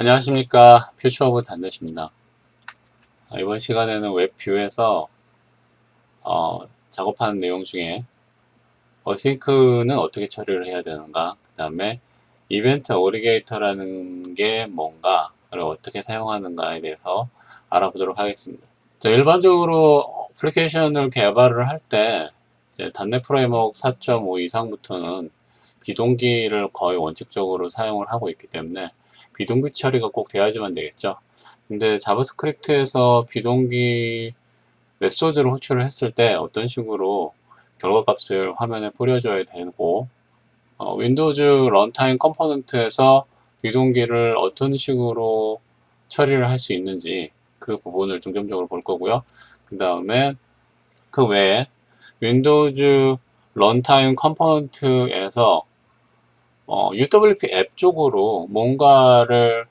안녕하십니까. 퓨처오브 단넷입니다. 아, 이번 시간에는 웹뷰에서 어, 작업하는 내용 중에 어싱크는 어떻게 처리를 해야 되는가 그 다음에 이벤트 어그리게이터라는 게 뭔가를 어떻게 사용하는가에 대해서 알아보도록 하겠습니다. 자, 일반적으로 어플리케이션을 개발을 할 때 단넷 프레임워크 4.5 이상부터는 비동기를 거의 원칙적으로 사용을 하고 있기 때문에 비동기 처리가 꼭 돼야지만 되겠죠. 근데 자바스크립트에서 비동기 메소드를 호출을 했을 때 어떤 식으로 결과값을 화면에 뿌려줘야 되고 어, 윈도우즈 런타임 컴포넌트에서 비동기를 어떤 식으로 처리를 할 수 있는지 그 부분을 중점적으로 볼 거고요. 그 다음에 그 외에 윈도우즈 런타임 컴포넌트에서 어, UWP 앱 쪽으로 뭔가를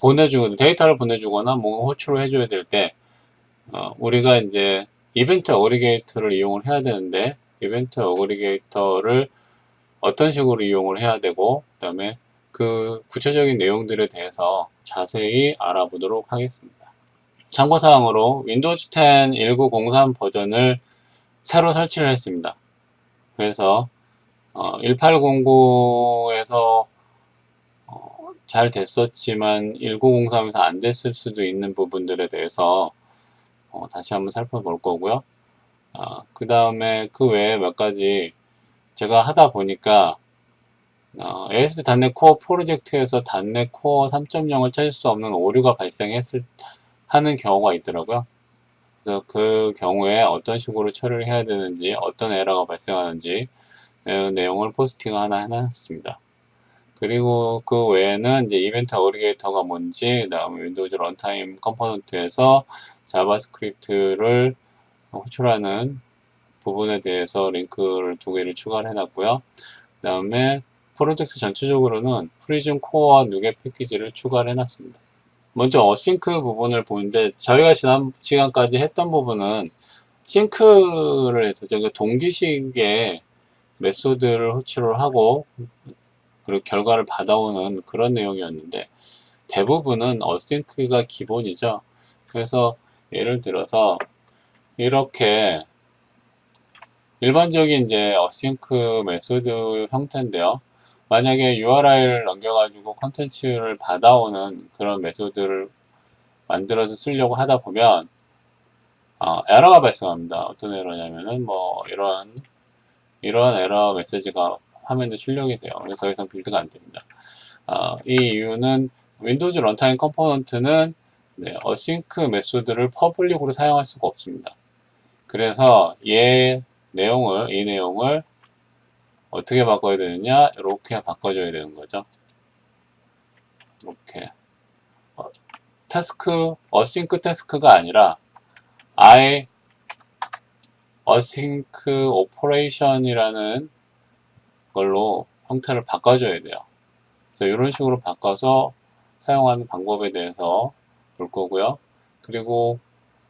보내주고 데이터를 보내주거나 뭔가 호출을 해줘야 될때 어, 우리가 이제 이벤트 어그리게이터를 이용을 해야 되는데 이벤트 어그리게이터를 어떤 식으로 이용을 해야 되고 그 다음에 그 구체적인 내용들에 대해서 자세히 알아보도록 하겠습니다. 참고사항으로 윈도우즈 10 1903 버전을 새로 설치를 했습니다. 그래서 어, 1809에서 어, 잘 됐었지만 1903에서 안 됐을 수도 있는 부분들에 대해서 어, 다시 한번 살펴볼 거고요. 아, 그 다음에 그 외에 몇 가지 제가 하다 보니까 어, ASP 단넷 코어 프로젝트에서 단넷 코어 3.0을 찾을 수 없는 오류가 발생했을 하는 경우가 있더라고요. 그래서 그 경우에 어떤 식으로 처리를 해야 되는지 어떤 에러가 발생하는지 내용을 포스팅 하나 해놨습니다. 그리고 그 외에는 이제 이벤트 어그리게이터가 뭔지, 그 다음에 윈도우즈 런타임 컴포넌트에서 자바스크립트를 호출하는 부분에 대해서 링크를 두 개를 추가를 해놨고요. 그 다음에 프로젝트 전체적으로는 프리즘 코어와 누게 패키지를 추가를 해놨습니다. 먼저 어싱크 부분을 보는데 저희가 지난 시간까지 했던 부분은 싱크를 해서 저기 동기식의 메소드를 호출을 하고 그리고 결과를 받아오는 그런 내용이었는데 대부분은 어싱크가 기본이죠. 그래서 예를 들어서 이렇게 일반적인 이제 어싱크 메소드 형태인데요. 만약에 URI를 넘겨가지고 컨텐츠를 받아오는 그런 메소드를 만들어서 쓰려고 하다 보면 어, 에러가 발생합니다. 어떤 에러냐면은 뭐 이런 이러한 에러 메시지가 화면에 출력이 돼요. 그래서 더 이상 빌드가 안 됩니다. 어, 이 이유는 윈도우즈 런타임 컴포넌트는 네, 어싱크 메소드를 퍼블릭으로 사용할 수가 없습니다. 그래서 얘 내용을 이 내용을 어떻게 바꿔야 되느냐 이렇게 바꿔줘야 되는 거죠. 이렇게 어, 태스크 어싱크 태스크가 아니라 I 어싱크 오퍼레이션이라는 걸로 형태를 바꿔줘야 돼요. 그래서 이런 식으로 바꿔서 사용하는 방법에 대해서 볼 거고요. 그리고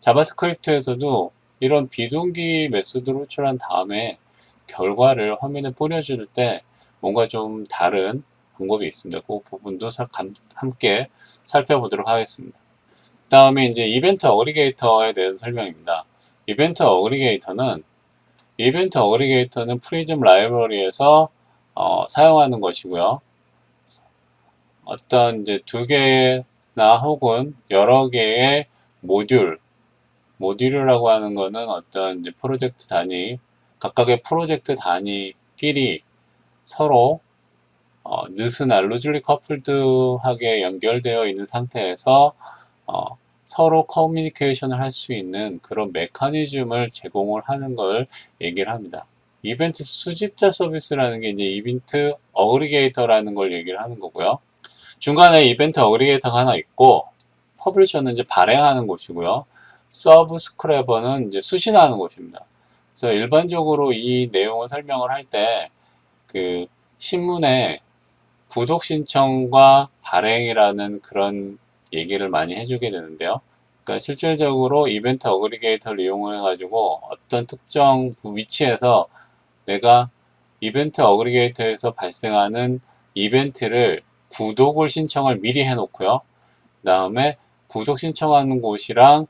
자바스크립트에서도 이런 비동기 메소드를 호출한 다음에 결과를 화면에 뿌려줄 때 뭔가 좀 다른 방법이 있습니다. 그 부분도 함께 살펴보도록 하겠습니다. 그 다음에 이제 이벤트 어그리게이터에 대해서 설명입니다. 이벤트 어그리게이터는 이벤트 어그리게이터는 프리즘 라이브러리에서 어, 사용하는 것이고요. 어떤 이제 두 개나 혹은 여러 개의 모듈, 모듈이라고 하는 것은 어떤 이제 프로젝트 단위, 각각의 프로젝트 단위끼리 서로 어, 느스나 루즐리 커플드하게 연결되어 있는 상태에서 어, 서로 커뮤니케이션을 할 수 있는 그런 메커니즘을 제공을 하는 걸 얘기를 합니다. 이벤트 수집자 서비스라는 게 이제 이벤트 어그리게이터라는 걸 얘기를 하는 거고요. 중간에 이벤트 어그리게이터가 하나 있고 퍼블리셔는 이제 발행하는 곳이고요. 서브 스크래버는 이제 수신하는 곳입니다. 그래서 일반적으로 이 내용을 설명을 할 때 그 신문에 구독 신청과 발행이라는 그런 얘기를 많이 해주게 되는데요. 그러니까 실질적으로 이벤트 어그리게이터를 이용해 가지고 어떤 특정 위치에서 내가 이벤트 어그리게이터에서 발생하는 이벤트를 구독을 신청을 미리 해 놓고요. 그 다음에 구독 신청하는 곳이랑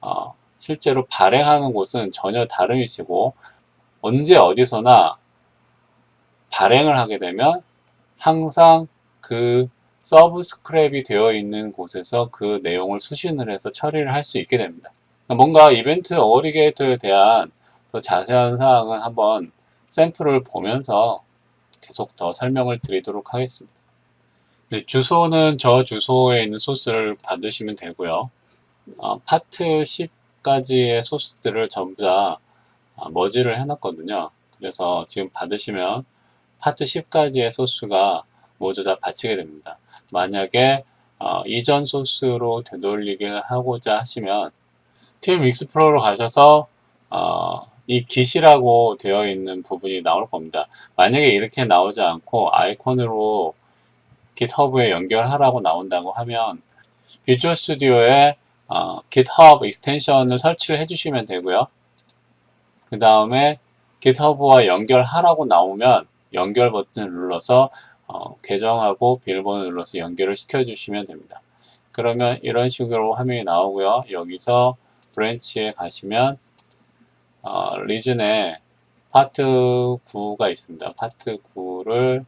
어, 실제로 발행하는 곳은 전혀 다른 위치고 언제 어디서나 발행을 하게 되면 항상 그 서브스크랩이 되어 있는 곳에서 그 내용을 수신을 해서 처리를 할 수 있게 됩니다. 뭔가 이벤트 어리게이터에 대한 더 자세한 사항은 한번 샘플을 보면서 계속 더 설명을 드리도록 하겠습니다. 네, 주소는 저 주소에 있는 소스를 받으시면 되고요. 어, 파트 10까지의 소스들을 전부 다 아, 머지를 해놨거든요. 그래서 지금 받으시면 파트 10까지의 소스가 모두 다 받치게 됩니다. 만약에 어, 이전 소스로 되돌리기를 하고자 하시면 팀 익스플로러 가셔서 어, 이 깃이라고 되어 있는 부분이 나올 겁니다. 만약에 이렇게 나오지 않고 아이콘으로 GitHub에 연결하라고 나온다고 하면 비주얼 스튜디오에 어, GitHub 익스텐션을 설치를 해주시면 되고요. 그 다음에 GitHub와 연결하라고 나오면 연결 버튼을 눌러서 어, 계정하고 비밀번호 눌러서 연결을 시켜주시면 됩니다. 그러면 이런 식으로 화면이 나오고요. 여기서 브랜치에 가시면 어, 리즌에 파트 9가 있습니다. 파트 9를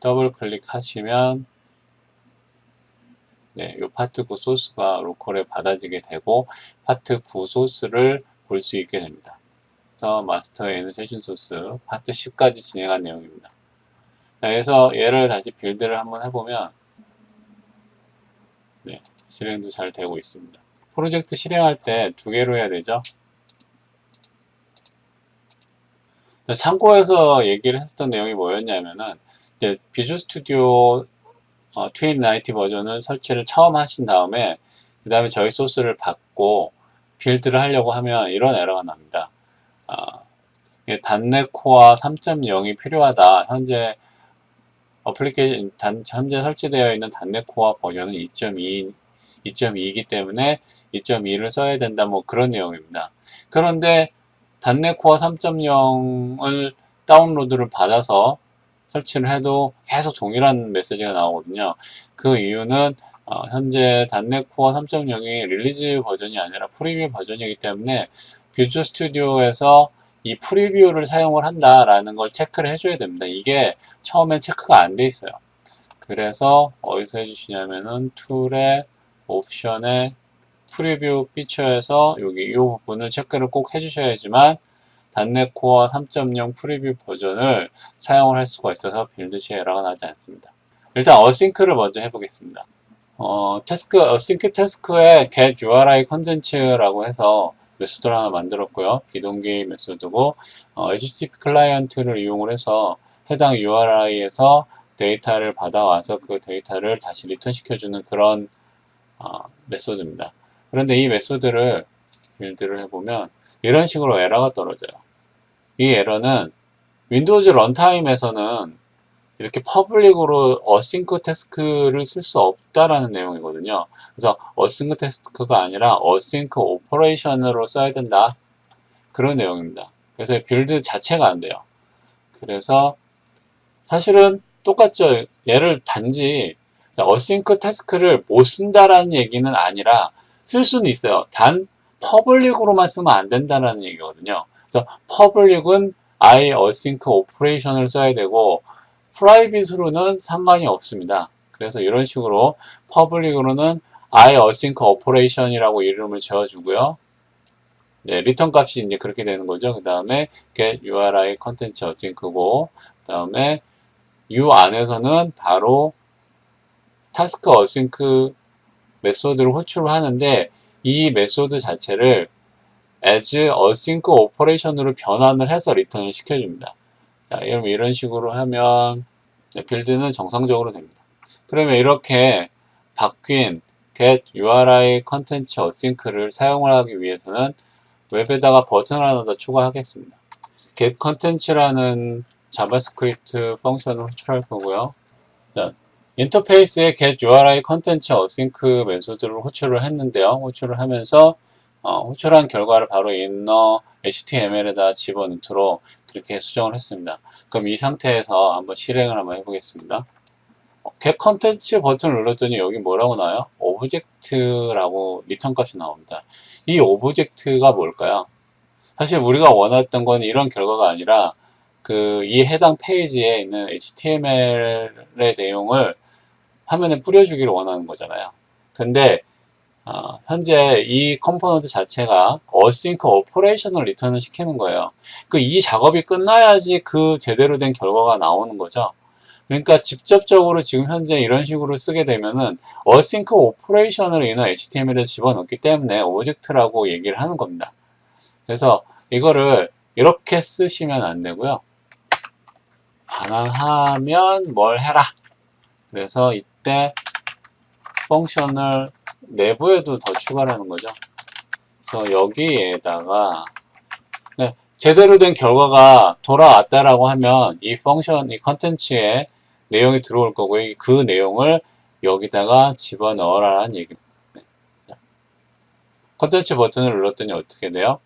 더블 클릭하시면 네, 이 파트 9 소스가 로컬에 받아지게 되고 파트 9 소스를 볼 수 있게 됩니다. 그래서 마스터에 있는 세션 소스 파트 10까지 진행한 내용입니다. 자, 그래서 얘를 다시 빌드를 한번 해보면 네, 실행도 잘 되고 있습니다. 프로젝트 실행할 때 두 개로 해야 되죠. 참고해서 얘기를 했었던 내용이 뭐였냐면은 이제 비주얼 스튜디오 어, 2.90 버전을 설치를 처음 하신 다음에 그 다음에 저희 소스를 받고 빌드를 하려고 하면 이런 에러가 납니다. 어, 단넷 코어 3.0이 필요하다. 현재 어플리케이션 단, 현재 설치되어 있는 단넷 코어 버전은 2.2 2.2이기 때문에 2.2를 써야 된다 뭐 그런 내용입니다. 그런데 단넷 코어 3.0을 다운로드를 받아서 설치를 해도 계속 동일한 메시지가 나오거든요. 그 이유는 어, 현재 단넷 코어 3.0이 릴리즈 버전이 아니라 프리뷰 버전이기 때문에 뷰즈 스튜디오에서 이 프리뷰를 사용을 한다라는 걸 체크를 해줘야 됩니다. 이게 처음엔 체크가 안 돼 있어요. 그래서 어디서 해주시냐면은 툴에 옵션에 프리뷰 피처에서 여기 이 부분을 체크를 꼭 해주셔야지만 단넷 코어 3.0 프리뷰 버전을 사용을 할 수가 있어서 빌드 시 에러가 나지 않습니다. 일단 어싱크를 먼저 해보겠습니다. 어, 태스크, 어싱크 태스크에 get URI 컨텐츠라고 해서 메소드를 하나 만들었고요. 비동기 메소드고 어, HTTP 클라이언트를 이용을 해서 해당 URI에서 데이터를 받아와서 그 데이터를 다시 리턴 시켜주는 그런 어, 메소드입니다. 그런데 이 메소드를 빌드를 해보면 이런 식으로 에러가 떨어져요. 이 에러는 윈도우즈 런타임에서는 이렇게 퍼블릭으로 어싱크 태스크를 쓸 수 없다라는 내용이거든요. 그래서 어싱크 태스크가 아니라 어싱크 오퍼레이션으로 써야 된다. 그런 내용입니다. 그래서 빌드 자체가 안 돼요. 그래서 사실은 똑같죠. 얘를 단지 어싱크 태스크를 못 쓴다라는 얘기는 아니라 쓸 수는 있어요. 단 퍼블릭으로만 쓰면 안 된다는 얘기거든요. 그래서 퍼블릭은 아예 어싱크 오퍼레이션을 써야 되고 프라이빗으로는 상관이 없습니다. 그래서 이런 식으로 퍼블릭으로는 아예 어싱크 오퍼레이션이라고 이름을 지어주고요. 네, 리턴 값이 이제 그렇게 되는 거죠. 그 다음에 get URI 컨텐츠 어싱크고, 그 다음에 u 안에서는 바로 타스크 어싱크 메소드를 호출을 하는데 이 메소드 자체를 as async operation으로 변환을 해서 리턴을 시켜줍니다. 자, 그럼 이런 식으로 하면 빌드는 정상적으로 됩니다. 그러면 이렇게 바뀐 get URI 컨텐츠 어싱크를 사용을 하기 위해서는 웹에다가 버튼을 하나 더 추가하겠습니다. get 컨텐츠라는 자바스크립트 펑션을 호출할 거고요. 자, 인터페이스에 get URI 컨텐츠 어싱크 메소드를 호출을 했는데요. 호출을 하면서 어, 호출한 결과를 바로 inner HTML에다 집어넣도록 그렇게 수정을 했습니다. 그럼 이 상태에서 한번 실행을 한번 해보겠습니다. 어, get 컨텐츠 버튼을 눌렀더니 여기 뭐라고 나와요? 오브젝트라고 리턴 값이 나옵니다. 이 오브젝트가 뭘까요? 사실 우리가 원했던 건 이런 결과가 아니라 그 이 해당 페이지에 있는 HTML의 내용을 화면에 뿌려주기를 원하는 거잖아요. 근데 어, 현재 이 컴포넌트 자체가 async operation을 리턴을 시키는 거예요. 그 이 작업이 끝나야지 그 제대로 된 결과가 나오는 거죠. 그러니까 직접적으로 지금 현재 이런 식으로 쓰게 되면은 async operation으로 인한 HTML을 집어넣기 때문에 오브젝트라고 얘기를 하는 겁니다. 그래서 이거를 이렇게 쓰시면 안 되고요. 반환하면 뭘 해라. 그래서 이때 펑션을 내부에도 더 추가하는 거죠. 그래서 여기에다가 네, 제대로 된 결과가 돌아왔다라고 하면 이 펑션, 이 컨텐츠에 내용이 들어올 거고 그 내용을 여기다가 집어넣어라라는 얘기입니다. 네. 컨텐츠 버튼을 눌렀더니 어떻게 돼요?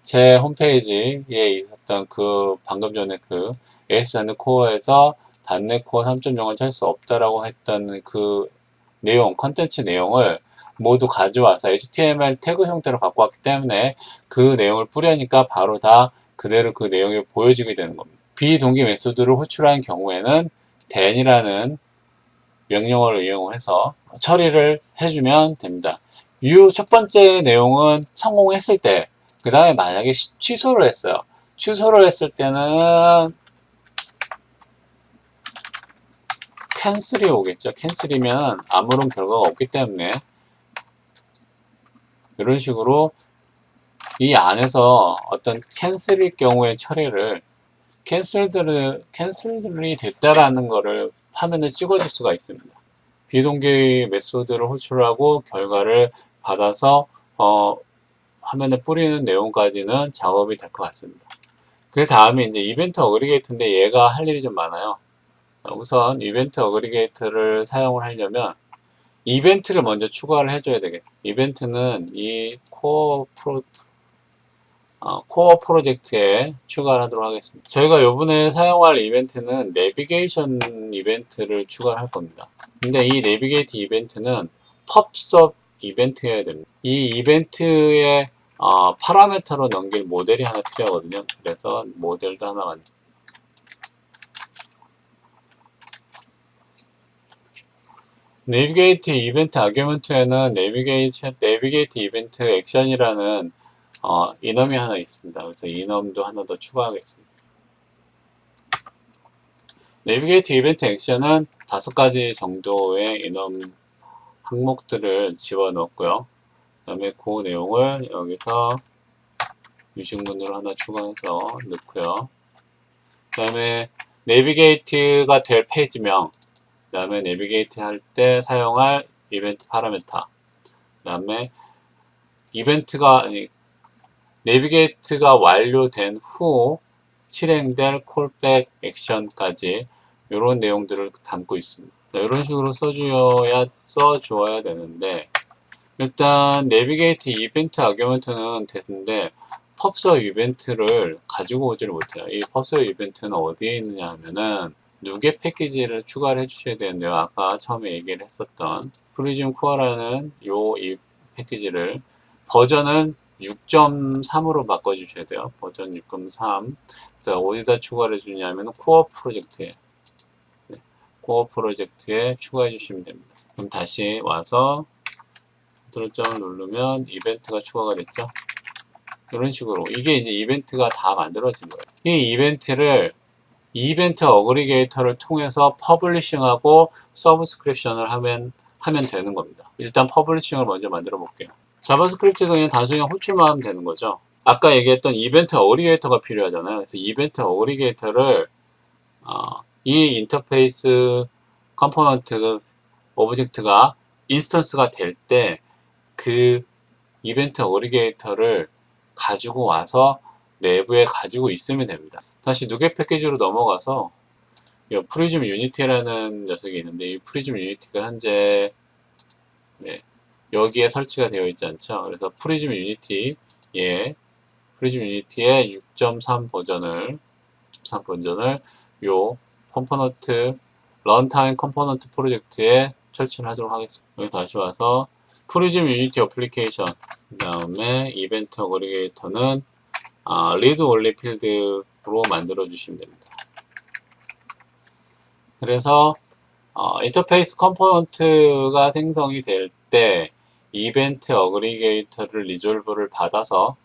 제 홈페이지에 있었던 그 방금 전에 그 AS.NET 코어에서 단넷 코어 3.0을 찰 수 없다라고 했던 그 내용, 컨텐츠 내용을 모두 가져와서 HTML 태그 형태로 갖고 왔기 때문에 그 내용을 뿌려니까 바로 다 그대로 그 내용이 보여지게 되는 겁니다. 비동기 메소드를 호출하는 경우에는 then이라는 명령어를 이용해서 처리를 해주면 됩니다. 이첫 번째 내용은 성공했을 때, 그 다음에 만약에 취소를 했어요. 취소를 했을 때는 캔슬이 오겠죠. 캔슬이면 아무런 결과가 없기 때문에 이런 식으로 이 안에서 어떤 캔슬일 경우의 처리를 캔슬들을 캔슬이 됐다라는 거를 화면에 찍어줄 수가 있습니다. 비동기 메소드를 호출하고 결과를 받아서 어, 화면에 뿌리는 내용까지는 작업이 될 것 같습니다. 그 다음에 이제 이벤트 어그리게이트인데 얘가 할 일이 좀 많아요. 우선 이벤트 어그리게이터를 사용을 하려면 이벤트를 먼저 추가를 해줘야 되겠다. 이벤트는 이 코어 프로 어, 코어 프로젝트에 추가를 하도록 하겠습니다. 저희가 요번에 사용할 이벤트는 내비게이션 이벤트를 추가할 겁니다. 근데 이 내비게이트 이벤트는 펍섭 이벤트여야 됩니다. 이 이벤트의 어, 파라메터로 넘길 모델이 하나 필요하거든요. 그래서 모델도 하나 만 내비게이트 이벤트 아규먼트에는 내비게이트, 내비게이트 이벤트 액션이라는 어, 이넘이 하나 있습니다. 그래서 이넘도 하나 더 추가하겠습니다. 내비게이트 이벤트 액션은 다섯 가지 정도의 이넘 항목들을 집어넣었고요. 그 다음에 그 내용을 여기서 유식문으로 하나 추가해서 넣고요. 그 다음에 내비게이트가 될 페이지명 그 다음에 내비게이트 할 때 사용할 이벤트 파라메타 그 다음에 이벤트가 아니, 내비게이트가 완료된 후 실행될 콜백 액션까지 이런 내용들을 담고 있습니다. 이런 식으로 써주어야 써주어야 되는데 일단 내비게이트 이벤트 아규먼트는 됐는데 펍서 이벤트를 가지고 오지를 못해요. 이 펍서 이벤트는 어디에 있느냐 하면은 누계 패키지를 추가를 해주셔야 되는데요. 아까 처음에 얘기를 했었던 프리즘 코어라는 요 이 패키지를 버전은 6.3으로 바꿔주셔야 돼요. 버전 6.3. 자, 어디다 추가를 해주냐면 코어 프로젝트에 네, 코어 프로젝트에 추가해 주시면 됩니다. 그럼 다시 와서 컨트롤점을 누르면 이벤트가 추가가 됐죠. 이런 식으로 이게 이제 이벤트가 다 만들어진 거예요. 이 이벤트를 이벤트 어그리게이터를 통해서 퍼블리싱하고 서브스크립션을 하면 하면 되는 겁니다. 일단 퍼블리싱을 먼저 만들어 볼게요. 자바스크립트에서 그냥 단순히 호출만 하면 되는 거죠. 아까 얘기했던 이벤트 어그리게이터가 필요하잖아요. 그래서 이벤트 어그리게이터를 어, 이 인터페이스 컴포넌트 오브젝트가 인스턴스가 될 때 그 이벤트 어그리게이터를 가지고 와서 내부에 가지고 있으면 됩니다. 다시 누게 패키지로 넘어가서 프리즘 유니티라는 녀석이 있는데 이 프리즘 유니티가 현재 네, 여기에 설치가 되어 있지 않죠. 그래서 프리즘 유니티 예, 프리즘 유니티의 6.3 버전을 6.3 버전을 요 컴포넌트 런타임 컴포넌트 프로젝트에 설치를 하도록 하겠습니다. 여기 다시 와서 프리즘 유니티 어플리케이션 그 다음에 이벤트 어그리게이터는 아, 리드 올리 필드로 만들어 주시면 됩니다. 그래서 어, 인터페이스 컴포넌트가 생성이 될 때 이벤트 어그리게이터를 리졸브를 받아서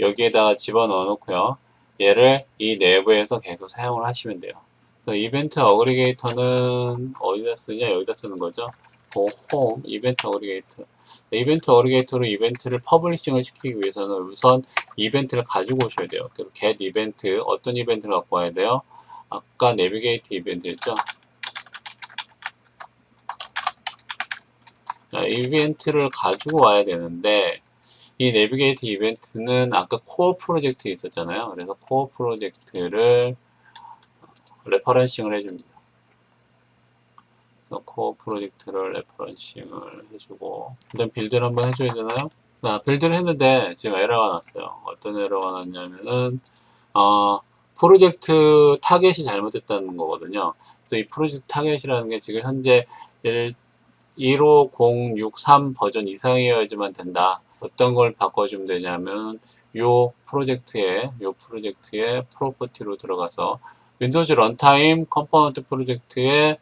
여기에다가 집어넣어 놓고요. 얘를 이 내부에서 계속 사용을 하시면 돼요. 그래서 이벤트 어그리게이터는 어디다 쓰냐? 여기다 쓰는 거죠. 그 홈, 이벤트 어그리게이터. 이벤트 어그리게이터로 이벤트를 퍼블리싱을 시키기 위해서는 우선 이벤트를 가지고 오셔야 돼요. 그래서 get 이벤트, 어떤 이벤트를 갖고 와야 돼요? 아까 내비게이트 이벤트였죠? 자, 이벤트를 가지고 와야 되는데, 이 내비게이트 이벤트는 아까 코어 프로젝트 있었잖아요. 그래서 코어 프로젝트를 레퍼런싱을 해줍니다. 그래서 코어 프로젝트를 레퍼런싱을 해주고 일단 빌드를 한번 해줘야 되나요? 자, 빌드를 했는데 지금 에러가 났어요. 어떤 에러가 났냐면은 어, 프로젝트 타겟이 잘못됐다는 거거든요. 그래서 이 프로젝트 타겟이라는 게 지금 현재 15063 버전 이상이어야지만 된다. 어떤 걸 바꿔주면 되냐면 요 프로젝트에 요 프로젝트에 프로퍼티로 들어가서 윈도우즈 런타임 컴포넌트 프로젝트의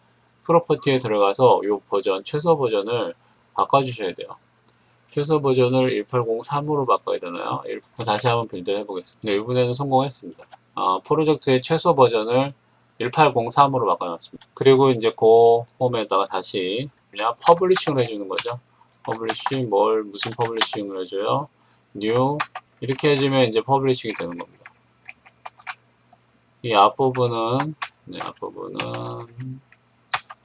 프로퍼티에 들어가서 요 버전 최소 버전을 바꿔주셔야 돼요. 최소 버전을 1803으로 바꿔야 되나요? 다시 한번 빌드 해보겠습니다. 네, 이번에는 성공했습니다. 어, 프로젝트의 최소 버전을 1803으로 바꿔놨습니다. 그리고 이제 그 홈에다가 다시 그냥 퍼블리싱을 해주는 거죠. 퍼블리싱 뭘 무슨 퍼블리싱을 해줘요? new 이렇게 해주면 이제 퍼블리싱이 되는 겁니다. 이 앞부분은 네, 앞부분은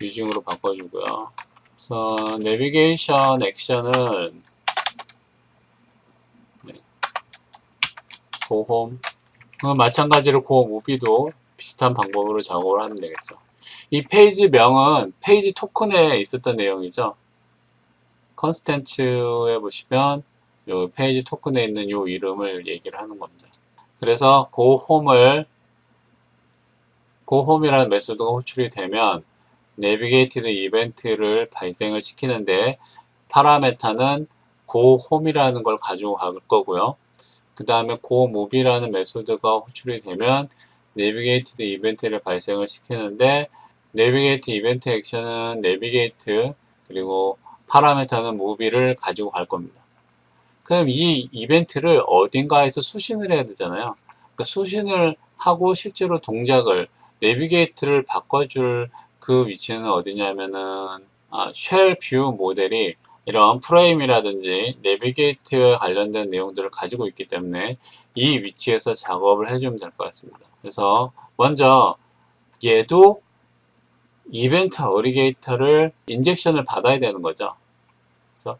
유징으로 바꿔주고요. 그래서 내비게이션 액션은 네, 고홈 마찬가지로 고 무비도 비슷한 방법으로 작업을 하면 되겠죠. 이 페이지 명은 페이지 토큰에 있었던 내용이죠. 컨스텐츠에 보시면 요 페이지 토큰에 있는 요 이름을 얘기를 하는 겁니다. 그래서 고홈을 고홈이라는 메소드가 호출이 되면 내비게이티드 이벤트를 발생을 시키는데 파라메타는 고홈이라는 걸 가지고 갈 거고요. 그 다음에 고무비라는 메소드가 호출이 되면 내비게이티드 이벤트를 발생을 시키는데 내비게이트 이벤트 액션은 내비게이트 그리고 파라메터는 무비를 가지고 갈 겁니다. 그럼 이 이벤트를 어딘가에서 수신을 해야 되잖아요. 그러니까 수신을 하고 실제로 동작을 내비게이트를 바꿔줄 그 위치는 어디냐면은 아, 쉘 뷰 모델이 이런 프레임이라든지 내비게이트에 관련된 내용들을 가지고 있기 때문에 이 위치에서 작업을 해주면 될 것 같습니다. 그래서 먼저 얘도 이벤트 어그리게이터를 인젝션을 받아야 되는 거죠. 그래서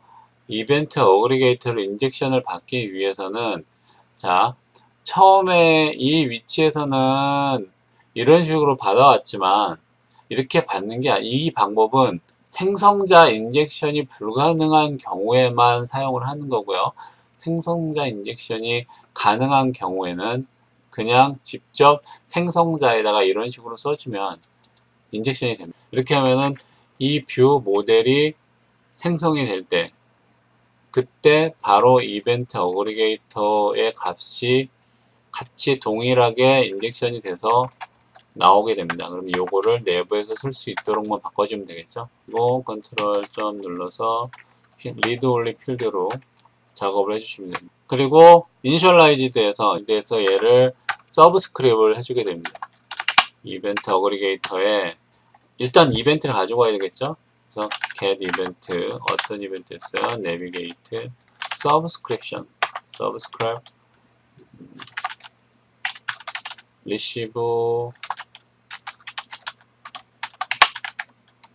이벤트 어그리게이터를 인젝션을 받기 위해서는 자 처음에 이 위치에서는 이런 식으로 받아왔지만 이렇게 받는 게 이 방법은 생성자 인젝션이 불가능한 경우에만 사용을 하는 거고요. 생성자 인젝션이 가능한 경우에는 그냥 직접 생성자에다가 이런 식으로 써주면 인젝션이 됩니다. 이렇게 하면은 이 뷰 모델이 생성이 될 때 그때 바로 이벤트 어그리게이터의 값이 같이 동일하게 인젝션이 돼서 나오게 됩니다. 그럼 요거를 내부에서 쓸 수 있도록만 바꿔주면 되겠죠. 그리고 컨트롤 점 눌러서 리드 올리 필드로 작업을 해주시면 됩니다. 그리고 이니셜라이즈드에서 이제서 얘를 서브 스크립을 해주게 됩니다. 이벤트 어그리게이터에 일단 이벤트를 와야 되겠죠. 그래서 get 이벤트 어떤 이벤트였어요? 내비게이트 subscription subscribe receive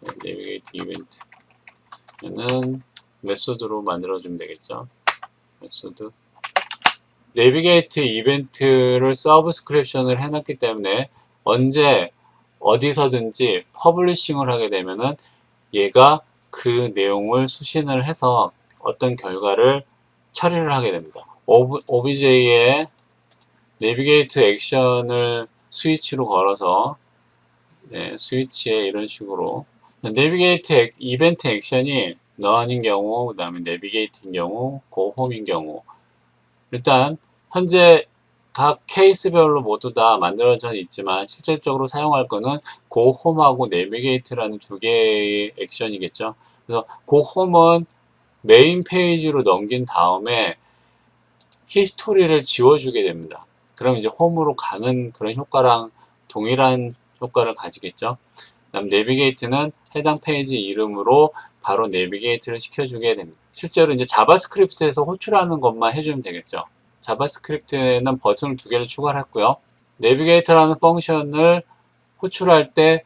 내비게이트 이벤트는 메소드로 만들어주면 되겠죠. 메소드 내비게이트 이벤트를 서브스크립션을 해놨기 때문에 언제 어디서든지 퍼블리싱을 하게 되면은 얘가 그 내용을 수신을 해서 어떤 결과를 처리를 하게 됩니다. OBJ에 내비게이트 액션을 스위치로 걸어서 네, 스위치에 이런 식으로 내비게이트 액- 이벤트 액션이 너아닌 경우, 그 다음에 내비게이트인 경우, 고홈인 경우 일단 현재 각 케이스별로 모두 다 만들어져 있지만 실질적으로 사용할 거는 고홈하고 내비게이트라는 두 개의 액션이겠죠. 그래서 고홈은 메인 페이지로 넘긴 다음에 히스토리를 지워주게 됩니다. 그럼 이제 홈으로 가는 그런 효과랑 동일한 효과를 가지겠죠. 그다음 내비게이트는 해당 페이지 이름으로 바로 내비게이트를 시켜주게 됩니다. 실제로 이제 자바스크립트에서 호출하는 것만 해주면 되겠죠. 자바스크립트에는 버튼을 두 개를 추가했고요. 내비게이터라는 펑션을 호출할 때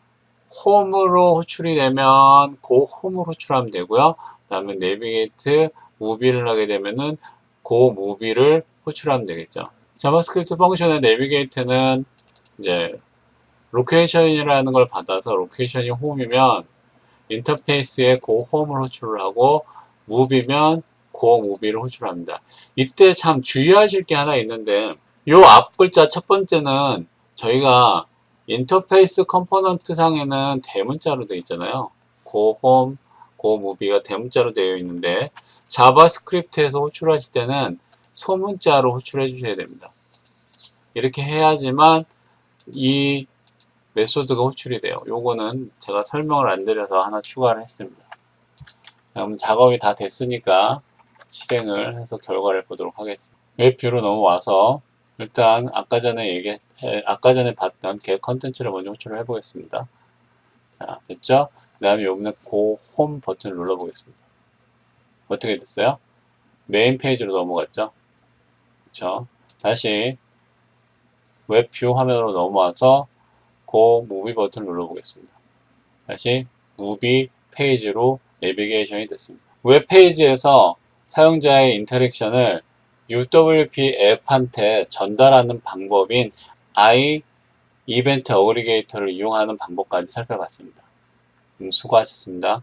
홈으로 호출이 되면 고 홈으로 호출하면 되고요. 그 다음에 내비게이트 무비를 하게 되면은 고 무비를 호출하면 되겠죠. 자바스크립트 펑션의 내비게이트는 이제 로케이션이라는 걸 받아서 로케이션이 홈이면 인터페이스에 고 홈을 호출을 하고 무비면 고 무비를 호출합니다. 이때 참 주의하실 게 하나 있는데 요앞 글자 첫 번째는 저희가 인터페이스 컴포넌트 상에는 대문자로 되어 있잖아요. 고 홈, 고 무비가 대문자로 되어 있는데 자바스크립트에서 호출하실 때는 소문자로 호출해 주셔야 됩니다. 이렇게 해야지만 이 메소드가 호출이 돼요. 요거는 제가 설명을 안 드려서 하나 추가를 했습니다. 그럼 작업이 다 됐으니까 실행을 해서 결과를 보도록 하겠습니다. 웹뷰로 넘어와서 일단 아까 전에 얘기 아까 전에 봤던 개 컨텐츠를 먼저 호출을 해보겠습니다. 자 됐죠? 그 다음에 요번에 고 홈 버튼을 눌러보겠습니다. 어떻게 됐어요? 메인 페이지로 넘어갔죠? 그쵸? 다시 웹뷰 화면으로 넘어와서 고 무비 버튼을 눌러보겠습니다. 다시 무비 페이지로 내비게이션이 됐습니다. 웹 페이지에서 사용자의 인터랙션을 UWP 앱한테 전달하는 방법인 I 이벤트 어그리게이터를 이용하는 방법까지 살펴봤습니다. 음, 수고하셨습니다.